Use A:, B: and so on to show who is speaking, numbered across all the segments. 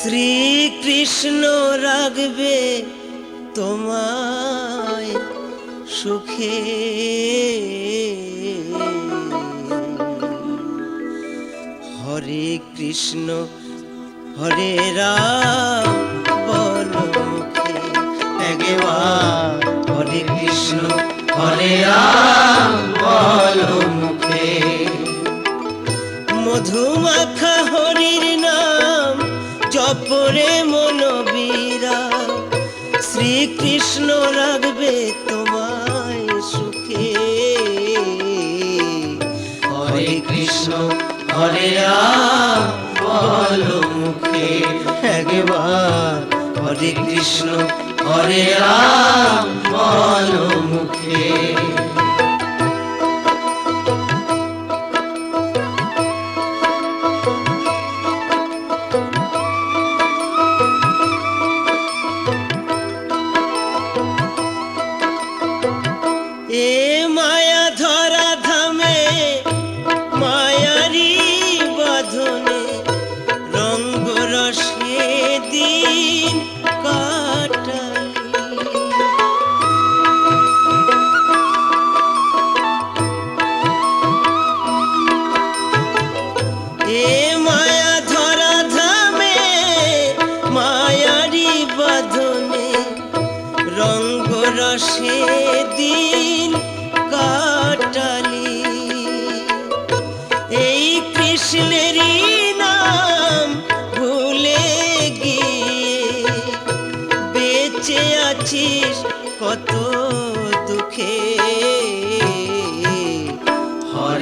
A: শ্রীকৃষ্ণ রাখবে তোমায় সুখে। হরে কৃষ্ণ, হরে রাম, বল হরে কৃষ্ণ, হরে রাম, বল মুখে। মধুমাখা হরে রাম বল মুখে একবার। হরে কৃষ্ণ হরে রাম বল মুখে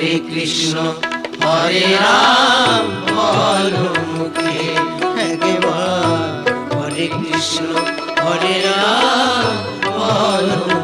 A: হরে কৃষ্ণ হরে রাম মুখে হরে কৃষ্ণ হরে রাম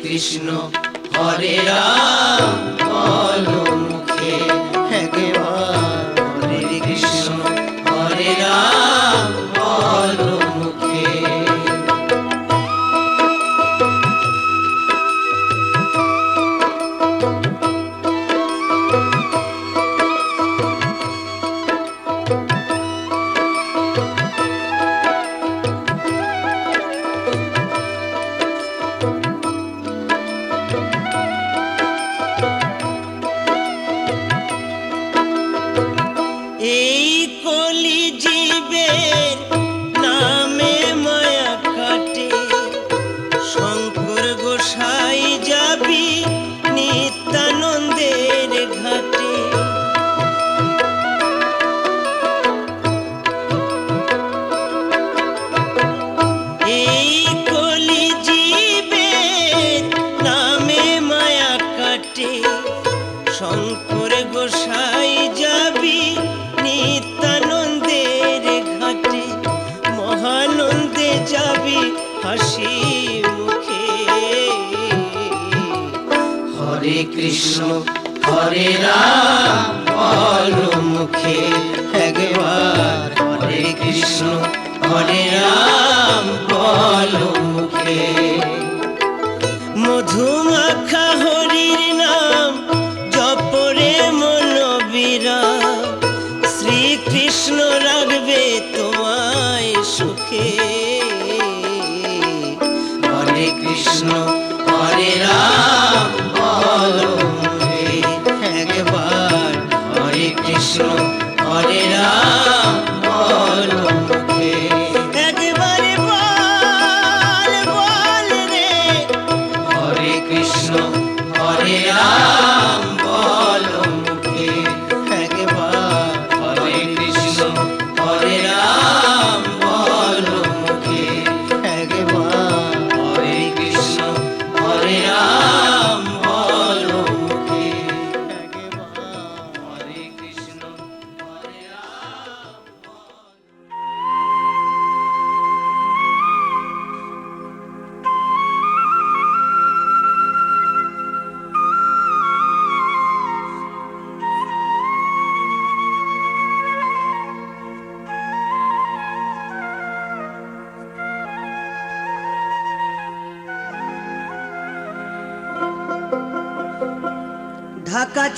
A: কৃষ্ণ হরে রাম মুখে। এই হরে কৃষ্ণ, হরে রাম। মুখে একবার হরে কৃষ্ণ, হরে রাম। বল মুখে মধুমাখা হরির নাম জপরে মনোবীরা। শ্রীকৃষ্ণ রাখবে তোমায় সুখে। হরে কৃষ্ণ, হরে রাম।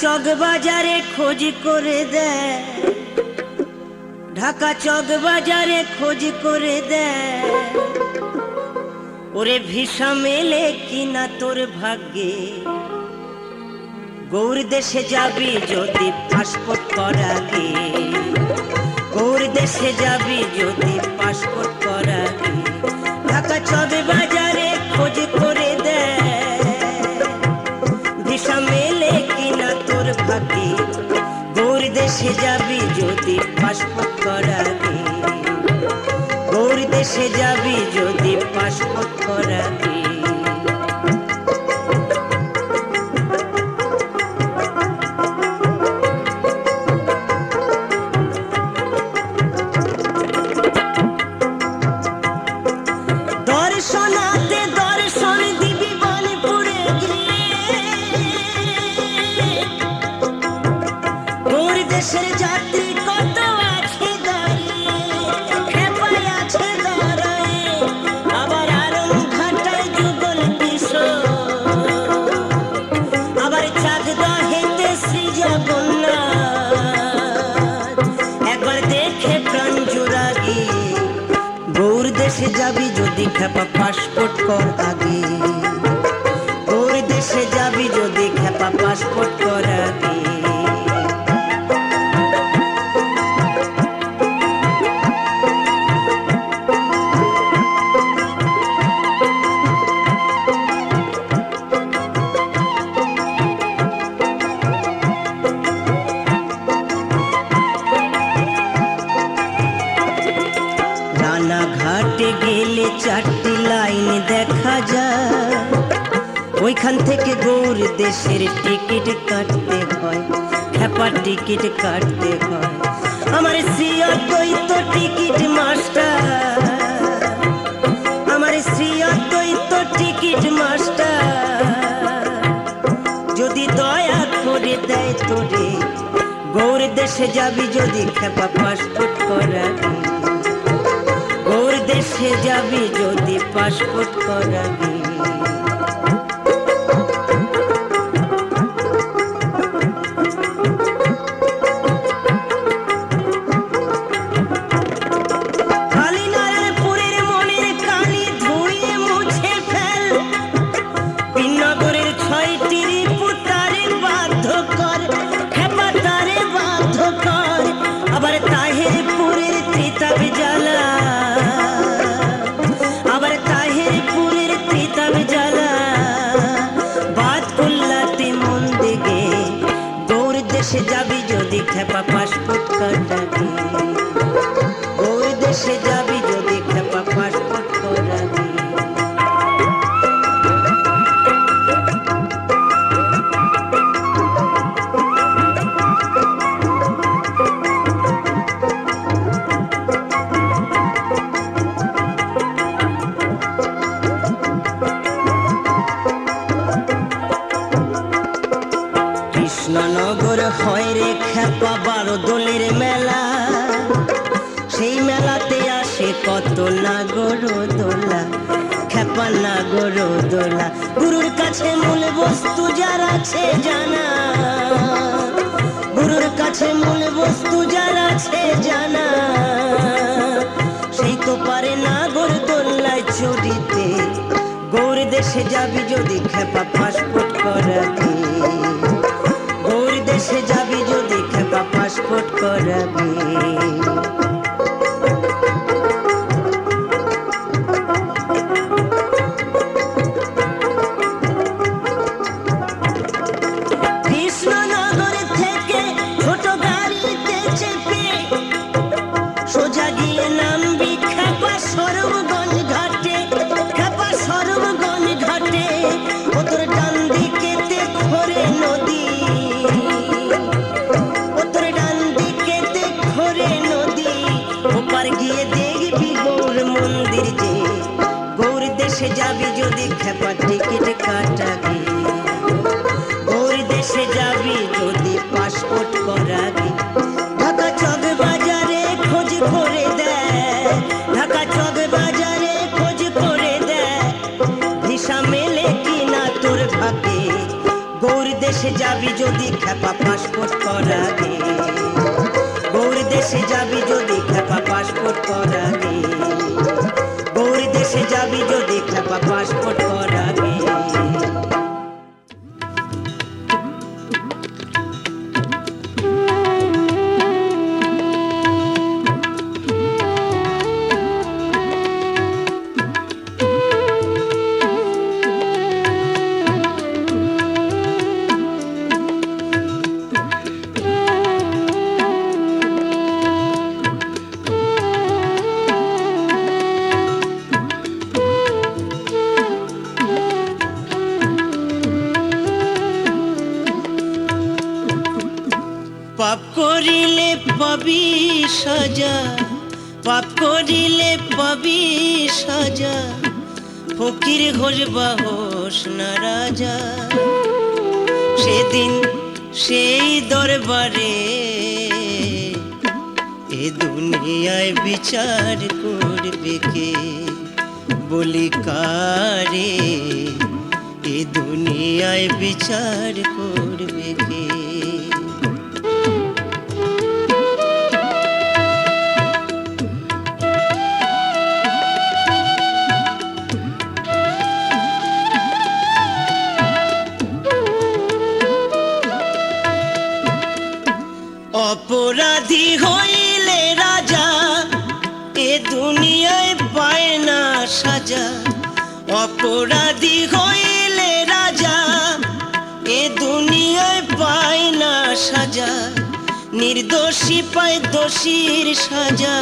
A: চক বাজারে খোঁজ করে দেয়। ঢাকা চক বাজারে খোঁজ করে দেয়। ওরে ভিসা মেলে কিনা তোর ভাগ্যে। গৌর দেশে যাবি যদি পাসপোর্ট করাগে গৌর দেশে যাবি যদি পাসপোর্ট করাবি। গৌর দেশে যাবি যদি পাসপোর্ট করাবি। দেশের যাত্রী যাবি যদি খেপা পাসপোর্ট কর দেশের টিকিট কাটতে হয়, খেপা টিকিট কাটতে হয়। আমার সিয়া দ্বৈত টিকিট মাস্টার। আমার সিয়া দ্বৈত টিকিট মাস্টার। যদি দয়া করে দেয় তোরে, গৌর দেশে যাবি যদি খেপা পাসপোর্ট করা ওর দেশে যাবি যদি পাসপোর্ট করাবি। মেলা, সেই মেলাতে আসে কত না গরু দোলা খেপা নাগর দোলা গুরুর কাছে মূল বস্তু যার আছে জানা, গুরুর কাছে মূল বস্তু যার আছে জানা। সেই তো পারে নাগর দোলায় চড়িতে গৌর দেশে যাবি যদি খেপা পাসপোর্ট করাতে। পাসপোর্ট করাবি খেপা টিকিট কাটাবি ওর দেশে যাবি যদি পাসপোর্ট করাবি ঢাকা চক বাজারে খোঁজ করে দেয় ঢাকা চক বাজারে খোঁজ করে দেয় ভিসা মেলে কিনা তোর ভাগে গৌর দেশে যাবি যদি খেপা পাসপোর্ট করাবি গৌর দেশে যাবি যদি খেপা পাসপোর্ট করাবি গৌর দেশে যাবি যদি খেপা পাসপোর্ট পাপ করিলে পাবি সাজা, ফকির ঘোষ বাহস না রাজা। সেদিন সেই দরবারে এ দুনিয়ায় বিচার করবে কে? বলি, কারে? এ দুনিয়ায় বিচার করবে কে? অপরাধী হইলে রাজা, এ দুনিয়ায় পায় না সাজা। নির্দোষী পায় দোষীর সাজা,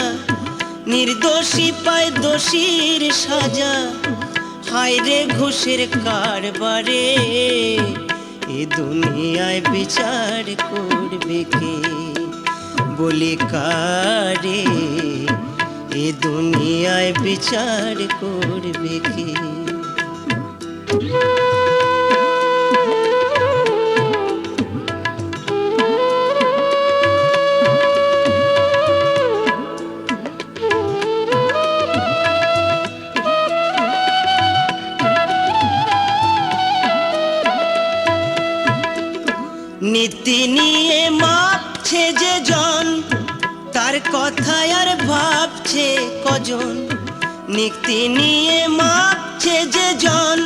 A: নির্দোষী পায় দোষীর সাজা। হায় রে ঘুষের কারবারে, এ দুনিয়ায় বিচার করবে কে? বলি কারে, এ দুনিয়ায় বিচার করবে কে? নীতি নিয়ে মাপছে যে জন, তার কথায় আর ভাবছে কজন। নীতি নিয়ে মাপছে যে জন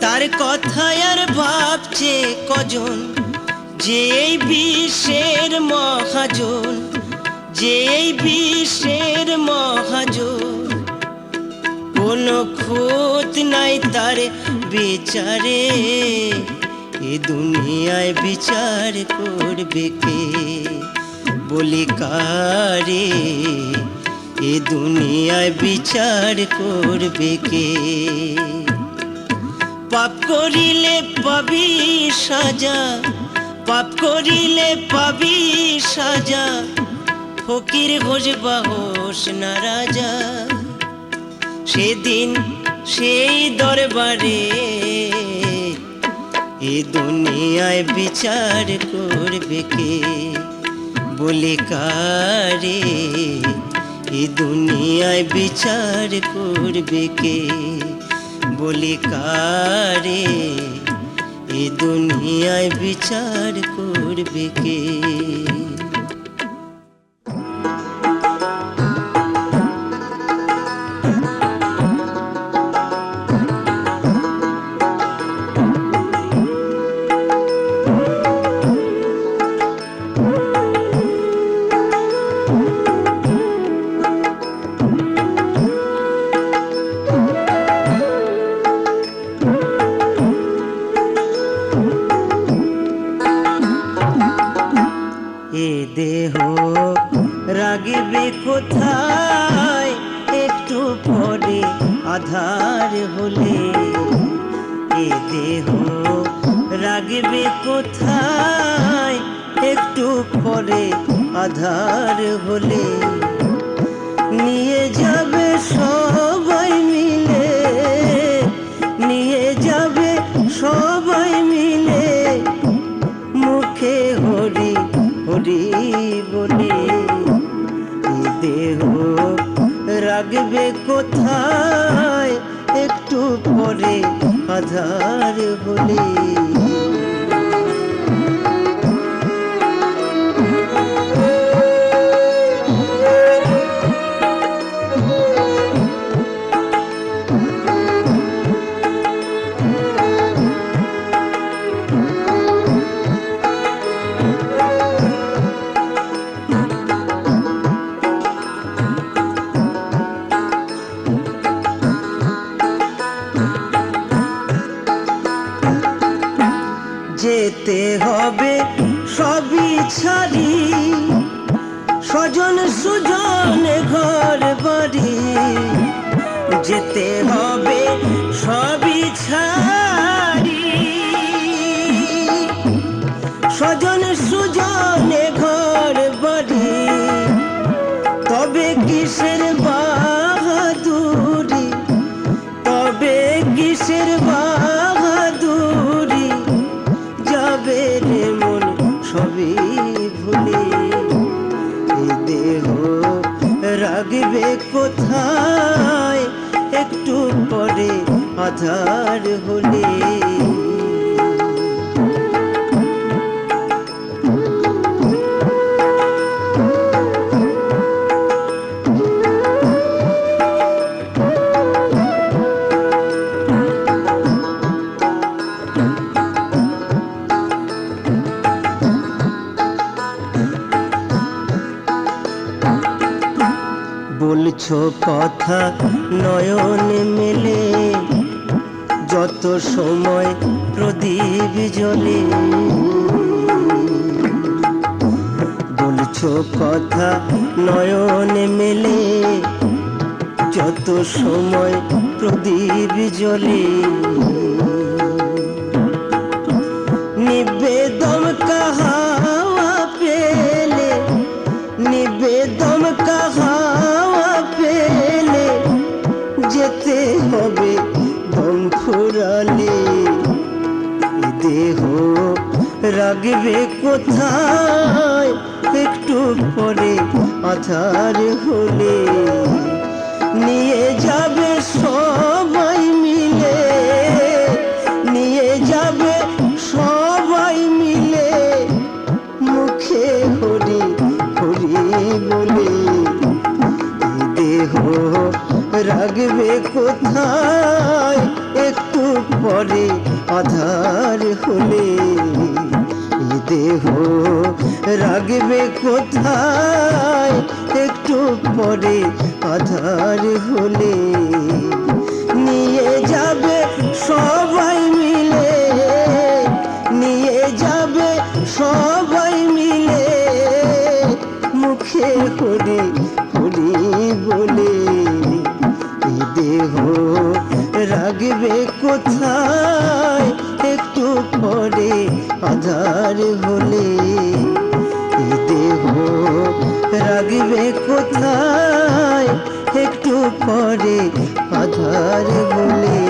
A: তার কথায় আর ভাবছে কজন? যে এই বিশ্বের মহাজন, যে এই বিশ্বের মহাজন। কোনো খুঁত নাই তার বিচারে, এ দুনিয়ায় বিচার করবে কে? বলি কারে, এ দুনিয়ায় বিচার করবে কে? পাপ করিলে পাবি সাজা, পাপ করিলে পাবি সাজা, ফকির ঘোষ বাহস না রাজা। সেদিন সেই দরবারে এ দুনিয়ায় বিচার করবে কে? বলে কারে? এ দুনিয়ায় বিচার করবে কে? বলে কারে? এ দুনিয়ায় বিচার করবে কে? দেহ। রাগিবে কোথায়? একটু পরে আধার হলে। এ দেহ রাগিবে কোথায়? একটু পরে আধার হলে। নিয়ে যাবে সবাই মিলে হরি বলে দেহ রাগবে কোথায়? একটু পরে আধার বলে স্বজন সুজন ঘর বাড়ি। যেতে হবে সবই ছাড়ি। আধার হলে। বলছো কথা নয়ন মেলে। যত সময় প্রদীপ জ্বলে। বলছো কথা নয়ন মেলে যত সময় প্রদীপ জ্বলে। রাগবে কোথায়? একটু পরে আধার হলে নিয়ে যাবে সবাই মিলে, নিয়ে যাবে সবাই মিলে মুখে হরি হরি বলে। দেহ রাগবে কোথায়? একটু পরে আধার হলে দেহ রাগবে কোথায়? একটু পরে আধার হলে নিয়ে যাবে সবাই মিলে, নিয়ে যাবে সবাই মিলে। মুখে করে হরি বলে দেহ রাগবে কোথায়? আধার হলে দেহ রাগবে কোথায়? একটু পরে আধার বলে